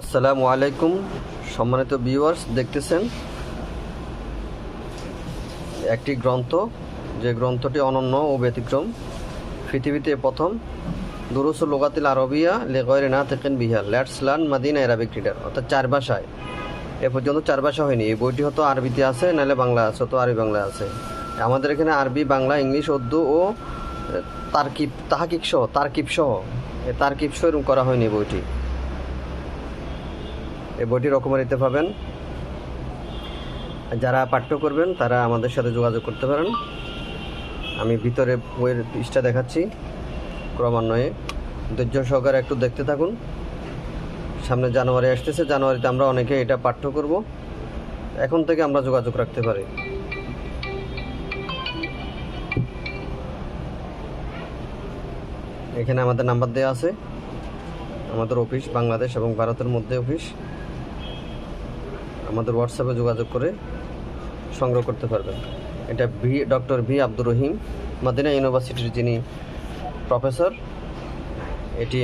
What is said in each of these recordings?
আসসালামু আলাইকুম, সম্মানিত ভিউয়ার্স দেখতেছেন? একটি গ্রন্থ, যে গ্রন্থটি অনন্য ও ব্যতিক্রম। পৃথিবীতে প্রথম, দুরুস লোকাতিল আরবিয়া লেগয়ের না তেকেন Bihar let's learn Madina Arabic reader অর্থাৎ চার ভাষায়। এ পর্যন্ত চার ভাষা হয়নি। এই বইটি হয়তো আরবিতে আছে, নাহলে বাংলা আছে তো আরবি বাংলা আছে। আমাদের এখানে আরবি, বাংলা, ইংলিশ, উর্দু ও তারকিব তাহাকিক সহ, তারকিব সহ তারকিব সহ এরকম করা হয়নি বইটি। এই বইটি রকমারিতে পাবেন। যারা পাঠ্য করবেন, তারা আমাদের সাথে যোগাযোগ করতে পারেন। আমি ভিতরে বইয়ের পৃষ্ঠা দেখাচ্ছি, ক্রমান্বয়ে। ধৈর্য সহকারে একটু দেখতে থাকুন। সামনে জানুয়ারি আসতেছে, জানুয়ারিতে আমরা অনেকে এটা পাঠ্য করব। এখন থেকে আমরা যোগাযোগ রাখতে পারি। এখানে আমাদের নাম্বার দেওয়া আছে। আমাদের অফিস, বাংলাদেশ এবং ভারতের মধ্যে অফিস। আমাদের হোয়াটসঅ্যাপে যোগাযোগ করে সংগ্রহ করতে পারবেন। এটা V, doctor V Abdur Rahim Madina ইউনিভার্সিটির যিনি প্রফেসর, এটি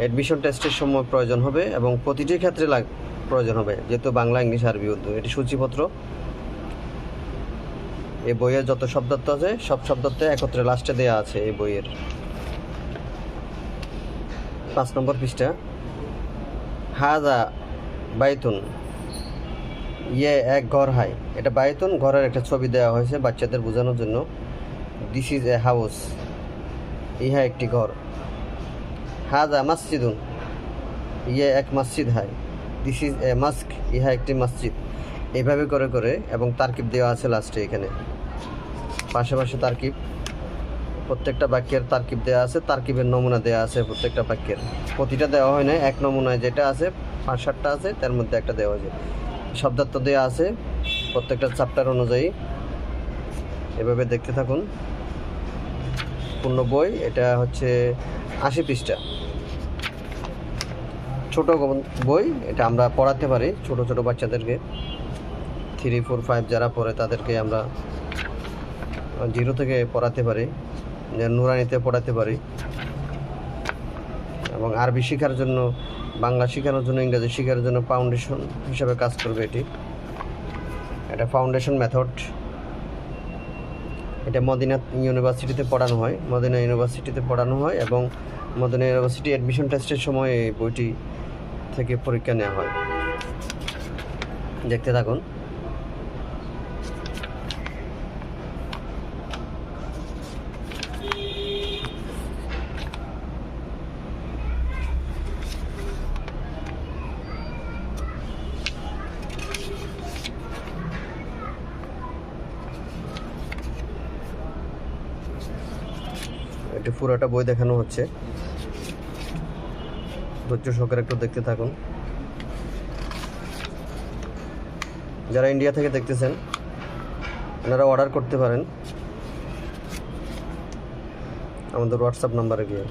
অ্যাডমিশন টেস্টের সময় প্রয়োজন হবে এবং প্রতিটি ক্ষেত্রে লাগ, প্রয়োজন হবে, যেহেতু বাংলা, ইংলিশ, আরবি, উর্দু, এটি সূচিপত্র। এই বইয়ের যত শব্দার্থ আছে, সব শব্দার্থ একত্রে লাস্টে দেওয়া আছে এই বইয়ের। পাঁচ নম্বর পৃষ্ঠা। হাজা বাইতুন ইয়ে এক ঘর হাই এটা বাইতুন ঘরের একটা ছবি দেওয়া হয়েছে বাচ্চাদের বোঝানোর জন্য। দিস ইজ এ হাউস ইহা একটি ঘর। হাজা মসজিদুন। ইয়ে এক মসজিদ হাই দিস ইজ এ মাস্ক ইহা একটি মসজিদ। এইভাবে করে করে এবং তারকিব দেওয়া আছে লাস্টে এখানে। পাশে পাশে তারকিব। প্রত্যেকটা বাক্যের তারকিব দেওয়া আছে, তারকিবের নমুনা দেওয়া আছে প্রত্যেকটা বাক্যের। প্রতিটা দেওয়া হয় না, এক নমুনায় যেটা আছে, পাঁচ সাতটা আছে, তার মধ্যে একটা দেওয়া হয়েছে। শব্দার্থ দেওয়া আছে প্রত্যেকটা চ্যাপ্টার অনুযায়ী। এভাবে দেখতে থাকুন। পূর্ণ বই, এটা হচ্ছে আশি পৃষ্ঠা। ছোট বই, এটা আমরা পড়াতে পারি ছোট ছোট বাচ্চাদেরকে। থ্রি ফোর ফাইভ যারা পড়ে তাদেরকে আমরা জিরো থেকে পড়াতে পারি নুরানিতে পড়াতে পারি। এবং আরবি শেখার জন্য বাংলা শেখানোর জন্য, ইংরাজি শেখার জন্য ফাউন্ডেশন হিসাবে কাজ করবে এটি। এটা ফাউন্ডেশন মেথড এটা মদিনা ইউনিভার্সিটিতে পড়ানো হয়। মদিনা ইউনিভার্সিটিতে পড়ানো হয় এবং মদিনা ইউনিভার্সিটি অ্যাডমিশন টেস্টের সময় এই বইটি থেকে পরীক্ষা নেওয়া হয়। দেখতে থাকুন। একটু পুরোটা বই দেখানো হচ্ছে। ধৈর্য সহকারে একটু দেখতে থাকুন। যারা ইন্ডিয়া থেকে দেখতেছেন, ওনারা অর্ডার করতে পারেন। আমাদের হোয়াটসঅ্যাপ নাম্বারে গিয়ে।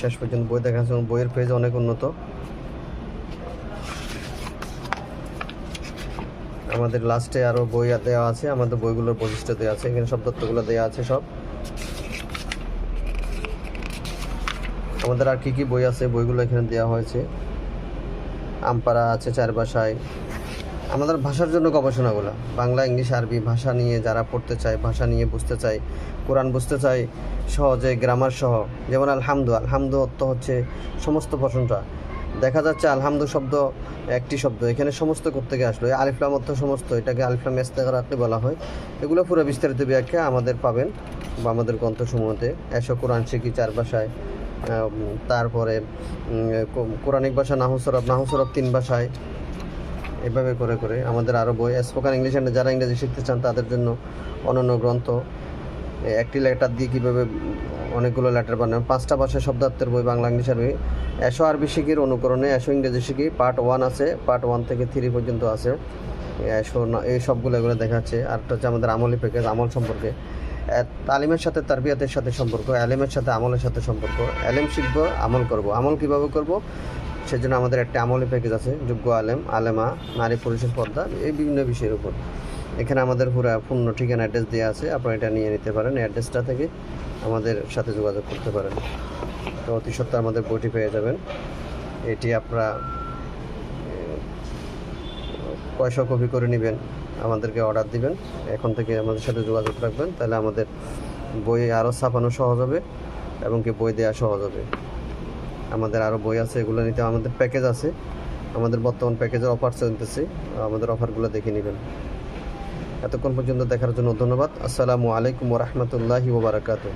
শেষ পর্যন্ত বই এবং বইয়ের পেজ অনেক উন্নত। আমাদের লাস্টে আরও বই দেওয়া আছে, আমাদের বইগুলোর বৈশিষ্ট্য দেওয়া আছে, এখানে সব তথ্যগুলো দেওয়া আছে সব। আমাদের আর কি কি বই আছে? বইগুলো এখানে দেওয়া হয়েছে। আমপারা আছে চার ভাষায়। আমাদের ভাষার জন্য গবেষণাগুলো। বাংলা, ইংলিশ, আরবি ভাষা নিয়ে যারা পড়তে চায়, ভাষা নিয়ে বুঝতে চায়, কোরআন বুঝতে চায়, সহজে গ্রামার সহ, যেমন আলহামদু আলহামদু অর্থ হচ্ছে সমস্ত প্রশংসা। দেখা যাচ্ছে আলহামদু শব্দ, একটি শব্দ। এখানে সমস্ত করতে গিয়ে আসলো। আলিফলাম অর্থ সমস্ত। এটাকে আলিফলাম ইস্তেকারাতে বলা হয়। এগুলো পুরো বিস্তারিত ব্যাখ্যা আমাদের পাবেন বা আমাদের গ্রন্থসমূহতে। এসো কোরআন শিখি চার ভাষায় তারপরে কোরআনিক ভাষা নাহুসরব নাহুসরব তিন ভাষায়। এভাবে করে করে আমাদের আরও বই, স্পোকেন ইংলিশ যারা ইংরেজি শিখতে চান তাদের জন্য অনন্য গ্রন্থ। একটি লেটার দিয়ে কীভাবে অনেকগুলো লেটার বানান। পাঁচটা ভাষায় শব্দার্থের বই, বাংলা, ইংলিশ আরবি এসো আরবি শিখির অনুকরণে, এসো ইংরেজি শিখি। পার্ট ওয়ান আছে পার্ট ওয়ান থেকে থ্রি পর্যন্ত আছে। না- এই সবগুলো এগুলো দেখাচ্ছে। আরটা হচ্ছে আমাদের আমলি প্যাকেজ আমল সম্পর্কে। তালিমের সাথে তারবিয়াতের সাথে সম্পর্ক অ্যালেমের সাথে আমলের সাথে সম্পর্ক। অ্যালেম শিখব, আমল করব। আমল কীভাবে করব? সেজন্য আমাদের একটা আমলি প্যাকেজ আছে, যোগ্য আলেম, আলেমা, নারী, পুরুষের পর্দা, এই বিভিন্ন বিষয়ের উপর। এখানে আমাদের পুরো পূর্ণ ঠিকানা অ্যাড্রেস দেওয়া আছে। আপনারা এটা নিয়ে নিতে পারেন অ্যাড্রেসটা থেকে আমাদের সাথে যোগাযোগ করতে পারেন। তো অতি সত্ত্বে আমাদের বইটি পেয়ে যাবেন। এটি আপনারা পয়সা কপি করে নেবেন, আমাদেরকে অর্ডার দিবেন। এখন থেকে আমাদের সাথে যোগাযোগ রাখবেন, তাহলে আমাদের বই আরও ছাপানো সহজ হবে এবং কি বই দেওয়া সহজ হবে। আমাদের আরও বই আছে, এগুলো নিতে আমাদের প্যাকেজ আছে। আমাদের বর্তমান প্যাকেজের অফার চলতেছে, আমাদের অফারগুলো দেখে নেবেন। এতক্ষণ পর্যন্ত দেখার জন্য ধন্যবাদ। আসসালামু আলাইকুম রহমতুল্লাহি ওবরাকাতু